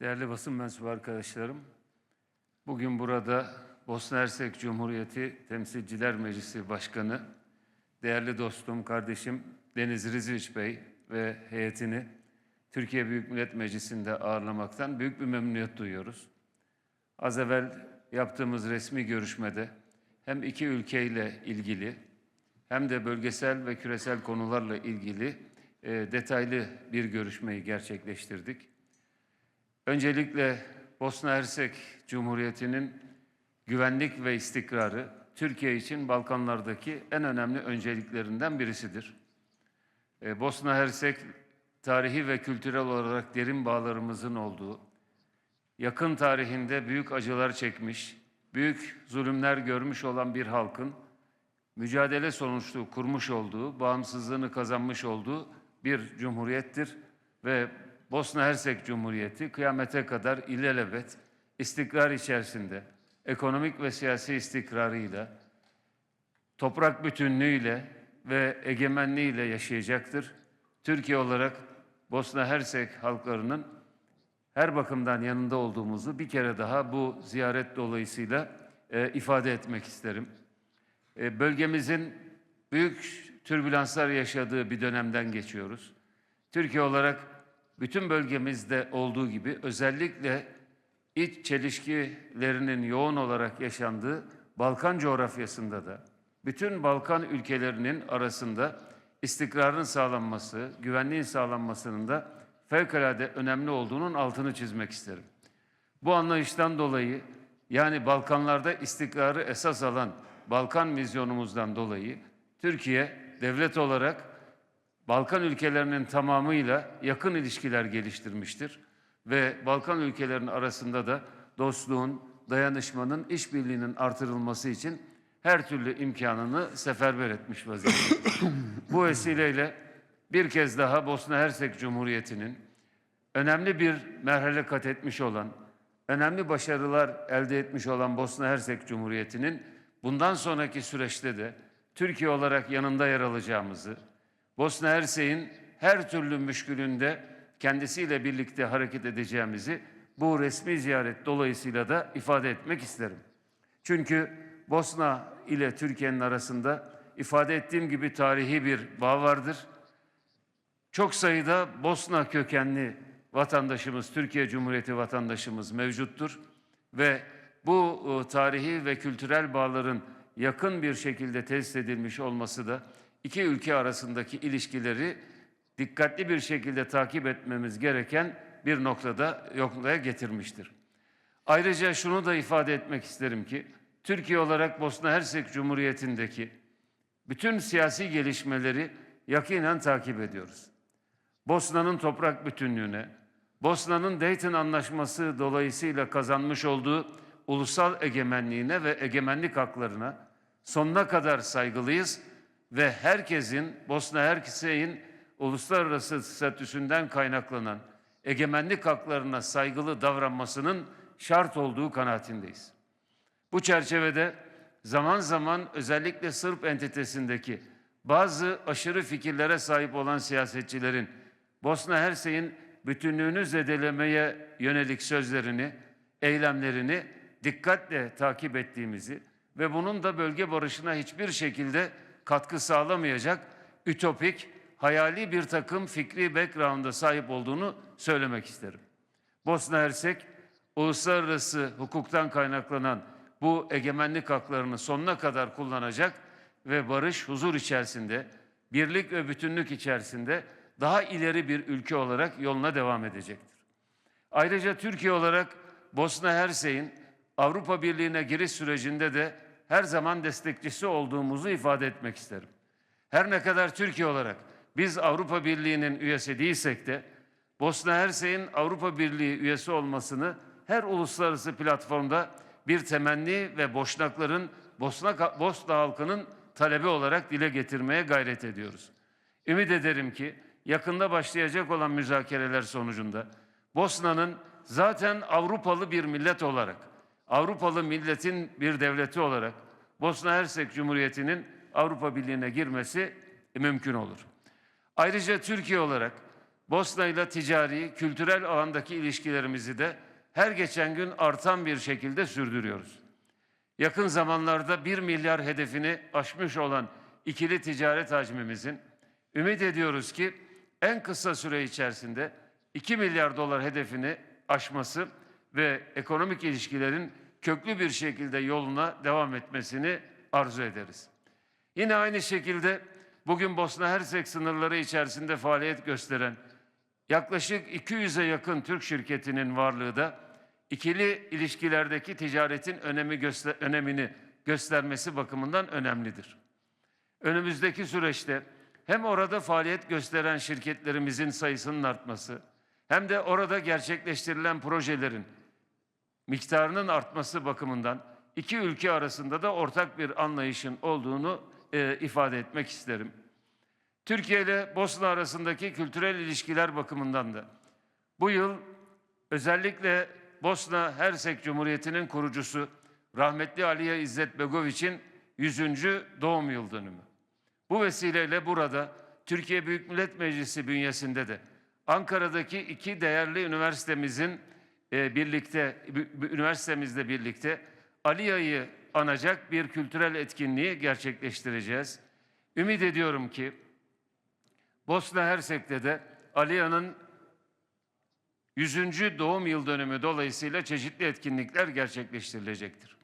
Değerli basın mensubu arkadaşlarım, bugün burada Bosna Hersek Cumhuriyeti Temsilciler Meclisi Başkanı, değerli dostum, kardeşim Deniz Rizviç Bey ve heyetini Türkiye Büyük Millet Meclisi'nde ağırlamaktan büyük bir memnuniyet duyuyoruz. Az evvel yaptığımız resmi görüşmede hem iki ülkeyle ilgili hem de bölgesel ve küresel konularla ilgili e, detaylı bir görüşmeyi gerçekleştirdik. Öncelikle Bosna Hersek Cumhuriyeti'nin güvenlik ve istikrarı Türkiye için Balkanlardaki en önemli önceliklerinden birisidir. Ee, Bosna Hersek tarihi ve kültürel olarak derin bağlarımızın olduğu, yakın tarihinde büyük acılar çekmiş, büyük zulümler görmüş olan bir halkın mücadele sonuçlu kurmuş olduğu, bağımsızlığını kazanmış olduğu bir cumhuriyettir ve Bosna Hersek Cumhuriyeti kıyamete kadar ilelebet istikrar içerisinde ekonomik ve siyasi istikrarıyla, toprak bütünlüğüyle ve egemenliğiyle yaşayacaktır. Türkiye olarak Bosna Hersek halklarının her bakımdan yanında olduğumuzu bir kere daha bu ziyaret dolayısıyla e, ifade etmek isterim. E, bölgemizin büyük türbülanslar yaşadığı bir dönemden geçiyoruz. Türkiye olarak bütün bölgemizde olduğu gibi özellikle iç çelişkilerinin yoğun olarak yaşandığı Balkan coğrafyasında da bütün Balkan ülkelerinin arasında istikrarın sağlanması, güvenliğin sağlanmasının da fevkalade önemli olduğunun altını çizmek isterim. Bu anlayıştan dolayı yani Balkanlarda istikrarı esas alan Balkan vizyonumuzdan dolayı Türkiye devlet olarak Balkan ülkelerinin tamamıyla yakın ilişkiler geliştirmiştir ve Balkan ülkelerinin arasında da dostluğun, dayanışmanın, işbirliğinin artırılması için her türlü imkanını seferber etmiş vaziyette. Bu vesileyle bir kez daha Bosna Hersek Cumhuriyeti'nin önemli bir merhale kat etmiş olan, önemli başarılar elde etmiş olan Bosna Hersek Cumhuriyeti'nin bundan sonraki süreçte de Türkiye olarak yanında yer alacağımızı, Bosna Hersek'in her türlü müşkülünde kendisiyle birlikte hareket edeceğimizi bu resmi ziyaret dolayısıyla da ifade etmek isterim. Çünkü Bosna ile Türkiye'nin arasında ifade ettiğim gibi tarihi bir bağ vardır. Çok sayıda Bosna kökenli vatandaşımız, Türkiye Cumhuriyeti vatandaşımız mevcuttur ve bu e, tarihi ve kültürel bağların yakın bir şekilde tesis edilmiş olması da iki ülke arasındaki ilişkileri dikkatli bir şekilde takip etmemiz gereken bir noktada noktaya getirmiştir. Ayrıca şunu da ifade etmek isterim ki Türkiye olarak Bosna Hersek Cumhuriyeti'ndeki bütün siyasi gelişmeleri yakinen takip ediyoruz. Bosna'nın toprak bütünlüğüne, Bosna'nın Dayton Anlaşması dolayısıyla kazanmış olduğu ulusal egemenliğine ve egemenlik haklarına sonuna kadar saygılıyız ve herkesin Bosna Hersek'in uluslararası statüsünden kaynaklanan egemenlik haklarına saygılı davranmasının şart olduğu kanaatindeyiz. Bu çerçevede zaman zaman özellikle Sırp entitesindeki bazı aşırı fikirlere sahip olan siyasetçilerin Bosna Hersek'in bütünlüğünü zedelemeye yönelik sözlerini, eylemlerini dikkatle takip ettiğimizi ve bunun da bölge barışına hiçbir şekilde katkı sağlamayacak ütopik, hayali bir takım fikri background'a sahip olduğunu söylemek isterim. Bosna Hersek uluslararası hukuktan kaynaklanan bu egemenlik haklarını sonuna kadar kullanacak ve barış, huzur içerisinde, birlik ve bütünlük içerisinde daha ileri bir ülke olarak yoluna devam edecektir. Ayrıca Türkiye olarak Bosna Hersek'in Avrupa Birliği'ne giriş sürecinde de her zaman destekçisi olduğumuzu ifade etmek isterim. Her ne kadar Türkiye olarak biz Avrupa Birliği'nin üyesi değilsek de Bosna Hersek'in Avrupa Birliği üyesi olmasını her uluslararası platformda bir temenni ve boşnakların Bosna, Bosna halkının talebi olarak dile getirmeye gayret ediyoruz. Ümit ederim ki yakında başlayacak olan müzakereler sonucunda Bosna'nın zaten Avrupalı bir millet olarak, Avrupalı milletin bir devleti olarak Bosna Hersek Cumhuriyeti'nin Avrupa Birliği'ne girmesi mümkün olur. Ayrıca Türkiye olarak Bosna ile ticari, kültürel alandaki ilişkilerimizi de her geçen gün artan bir şekilde sürdürüyoruz. Yakın zamanlarda 1 milyar hedefini aşmış olan ikili ticaret hacmimizin ümit ediyoruz ki en kısa süre içerisinde 2 milyar dolar hedefini aşması ve ekonomik ilişkilerin köklü bir şekilde yoluna devam etmesini arzu ederiz. Yine aynı şekilde bugün Bosna Hersek sınırları içerisinde faaliyet gösteren yaklaşık 200'e yakın Türk şirketinin varlığı da ikili ilişkilerdeki ticaretin önemi göster önemini göstermesi bakımından önemlidir. Önümüzdeki süreçte hem orada faaliyet gösteren şirketlerimizin sayısının artması hem de orada gerçekleştirilen projelerin miktarının artması bakımından iki ülke arasında da ortak bir anlayışın olduğunu e, ifade etmek isterim. Türkiye ile Bosna arasındaki kültürel ilişkiler bakımından da bu yıl özellikle Bosna Hersek Cumhuriyeti'nin kurucusu rahmetli Aliye İzzet Begoviç'in 100. doğum yıl dönümü. Bu vesileyle burada Türkiye Büyük Millet Meclisi bünyesinde de Ankara'daki iki değerli üniversitemizin e, birlikte üniversitemizle birlikte Aliya'yı anacak bir kültürel etkinliği gerçekleştireceğiz. Ümit ediyorum ki Bosna Hersek'te de Aliya'nın 100. doğum yıl dönümü dolayısıyla çeşitli etkinlikler gerçekleştirilecektir.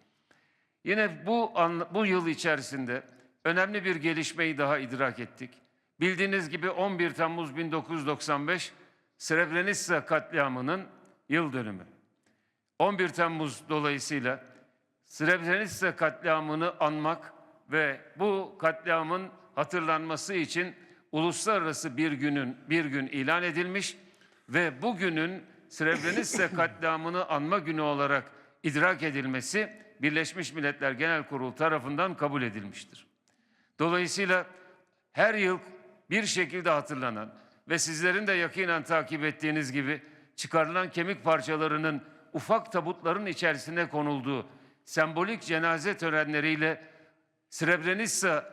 Yine bu bu yıl içerisinde önemli bir gelişmeyi daha idrak ettik. Bildiğiniz gibi 11 Temmuz 1995 Srebrenica katliamının yıl dönümü. 11 Temmuz dolayısıyla Srebrenica katliamını anmak ve bu katliamın hatırlanması için uluslararası bir günün bir gün ilan edilmiş ve bugünün Srebrenica katliamını anma günü olarak idrak edilmesi Birleşmiş Milletler Genel Kurulu tarafından kabul edilmiştir. Dolayısıyla her yıl bir şekilde hatırlanan ve sizlerin de yakinen takip ettiğiniz gibi çıkarılan kemik parçalarının ufak tabutların içerisine konulduğu sembolik cenaze törenleriyle Srebrenica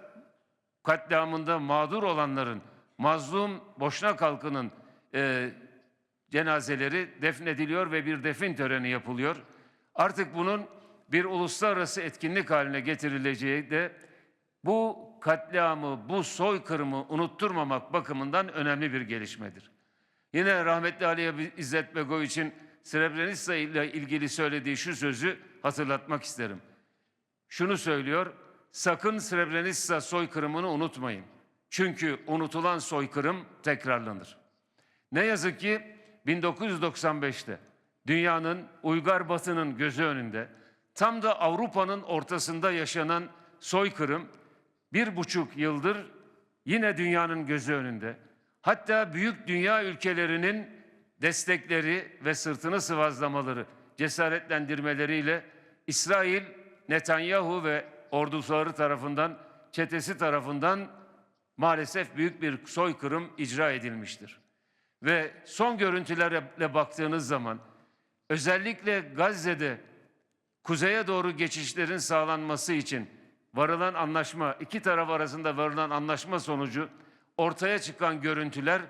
katliamında mağdur olanların, mazlum Boşnak halkının e, cenazeleri defnediliyor ve bir defin töreni yapılıyor. Artık bunun bir uluslararası etkinlik haline getirileceği de bu katliamı, bu soykırımı unutturmamak bakımından önemli bir gelişmedir. Yine rahmetli Ali İzzet Begoviç'in Srebrenica ile ilgili söylediği şu sözü hatırlatmak isterim. Şunu söylüyor, sakın Srebrenica soykırımını unutmayın. Çünkü unutulan soykırım tekrarlanır. Ne yazık ki 1995'te dünyanın uygar batının gözü önünde tam da Avrupa'nın ortasında yaşanan soykırım bir buçuk yıldır yine dünyanın gözü önünde. Hatta büyük dünya ülkelerinin destekleri ve sırtını sıvazlamaları, cesaretlendirmeleriyle İsrail, Netanyahu ve orduları tarafından, çetesi tarafından maalesef büyük bir soykırım icra edilmiştir. Ve son görüntülere baktığınız zaman özellikle Gazze'de kuzeye doğru geçişlerin sağlanması için varılan anlaşma, iki taraf arasında varılan anlaşma sonucu ortaya çıkan görüntüler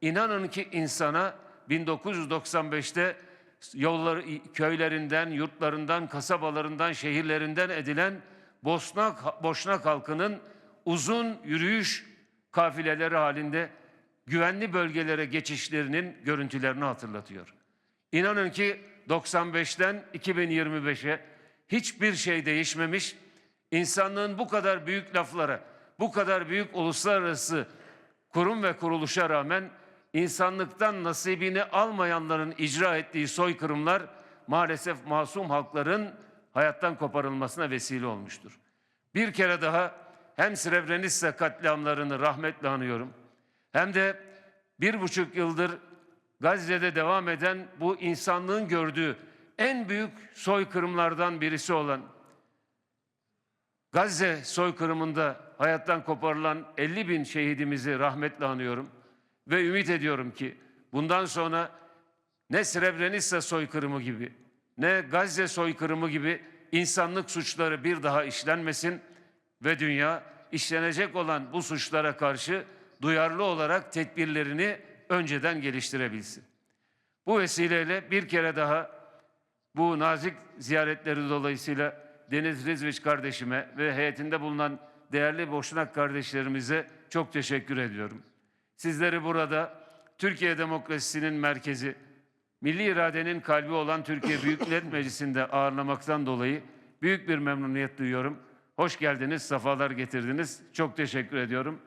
inanın ki insana 1995'te yolları köylerinden, yurtlarından, kasabalarından, şehirlerinden edilen Bosnak Boşnak halkının uzun yürüyüş kafileleri halinde güvenli bölgelere geçişlerinin görüntülerini hatırlatıyor. İnanın ki 95'ten 2025'e hiçbir şey değişmemiş. İnsanlığın bu kadar büyük laflara, bu kadar büyük uluslararası kurum ve kuruluşa rağmen insanlıktan nasibini almayanların icra ettiği soykırımlar maalesef masum halkların hayattan koparılmasına vesile olmuştur. Bir kere daha hem Srebrenica katliamlarını rahmetle anıyorum hem de bir buçuk yıldır Gazze'de devam eden bu insanlığın gördüğü en büyük soykırımlardan birisi olan Gazze soykırımında hayattan koparılan 50 bin şehidimizi rahmetle anıyorum ve ümit ediyorum ki bundan sonra ne Srebrenica soykırımı gibi ne Gazze soykırımı gibi insanlık suçları bir daha işlenmesin ve dünya işlenecek olan bu suçlara karşı duyarlı olarak tedbirlerini önceden geliştirebilsin. Bu vesileyle bir kere daha bu nazik ziyaretleri dolayısıyla Deniz Rizviç kardeşime ve heyetinde bulunan değerli Boşnak kardeşlerimize çok teşekkür ediyorum. Sizleri burada Türkiye demokrasisinin merkezi, milli iradenin kalbi olan Türkiye Büyük Millet Meclisi'nde ağırlamaktan dolayı büyük bir memnuniyet duyuyorum. Hoş geldiniz, sefalar getirdiniz. Çok teşekkür ediyorum.